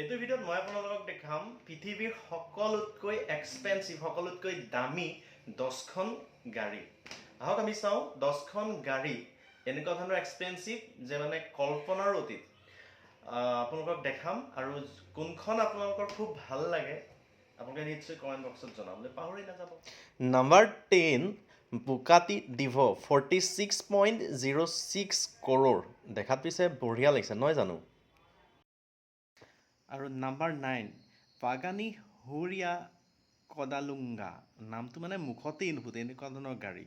এইটো ভিডিঅ'ত মই আপোনালোকক দেখাম পৃথিৱীৰ সকলোতকৈ এক্সপেঞ্চিভ সকলোতকৈ দামী দহখন গাড়ী। আহক আমি চাওঁ দহখন গাড়ী এনেকুৱা ধৰণৰ এক্সপেঞ্চিভ যে মানে কল্পনাৰ অতীত। আপোনালোকক দেখাম আৰু কোনখন আপোনালোকৰ খুব ভাল লাগে আপোনালোকে নিশ্চয় কমেণ্ট বক্সত জনাবলৈ পাহৰি নাযাব। Number ten Bugatti Divo forty six point zero' six crore দেখাত পিছে বঢ়িয়া লাগিছে নহয় জানো? আৰু নাম্বাৰ নাইন, পাগানি হুৰিয়া কদালুংগা নামটো মানে মুখতেই নুফুটে, এনেকুৱা ধৰণৰ গাড়ী।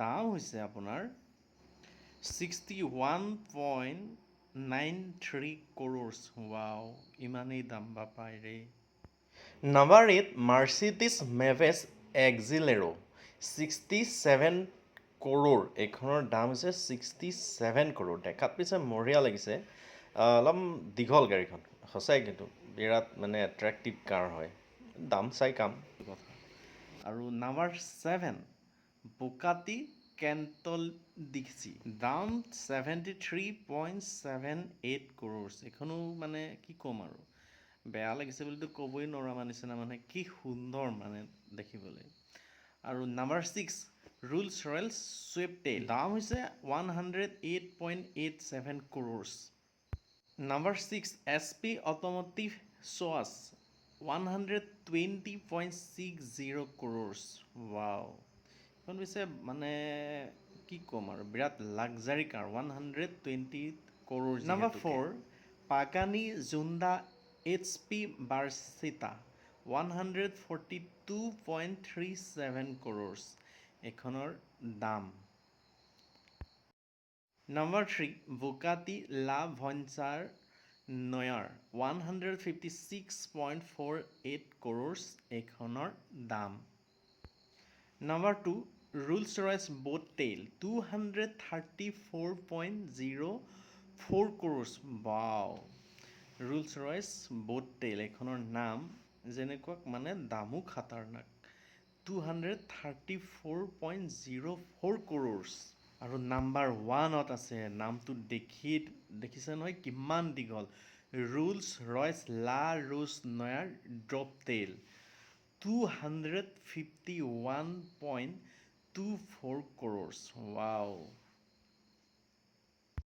দাম হৈছে আপোনাৰ sixty one point nine three crores wow, ইমানেই দাম বা পায় ৰে। Number eight Mercedes Maybach Exelero' sixty seven crore. এইখনৰ দাম হৈছে ছিক্সটি ছেভেন কৰ'ৰ। দেখাত পিছে বঢ়িয়া লাগিছে। অলপ দীঘল গাড়ীখন। সঁচাই কিন্তু বিৰাট মানে এট্ৰেক্টিভ কাৰ হয়। দাম চাই কাম। কথা আৰু নাম্বাৰ ছেভেন বুকাটি কেণ্টল ডিক্সি দাম seventy three point seven eight crores এইখনো মানে কি ক'ম আৰু? বেয়া লাগিছে বুলিতো ক'বই নোৱাৰা নিচিনা মানে কি সুন্দৰ মানে দেখিবলৈ। আৰু number six Rolls Royce Sweptail দাম হৈছে one hundred eight point eight seven crores number six S P Automotive চোৱাছ one hundred twenty point six zero' crores wow এইখন পিছে মানে কি ক'ম আৰু, বিৰাট luxury car one hundred twenty crore number four Pagani Zonda H P Barchetta one hundred forty two point three seven crores এইখনৰ দাম। One hundred fifty six point four eight crores এইখনৰ দাম number two Rolls Royce Boat Tail two hundred thirty four point zero' four crores wow Rolls Royce Boat Tail এইখনৰ নাম যেনেকুৱা মানে দামো খাতাৰনাক। Two hundred thirty four point zero' four crores আৰু number ওৱানত আছে নামটো দেখি দেখিছে নহয় কিমান দীঘল। Rolls Royce La Rose Noire Droptail. Two hundred fifty one point two four crores wow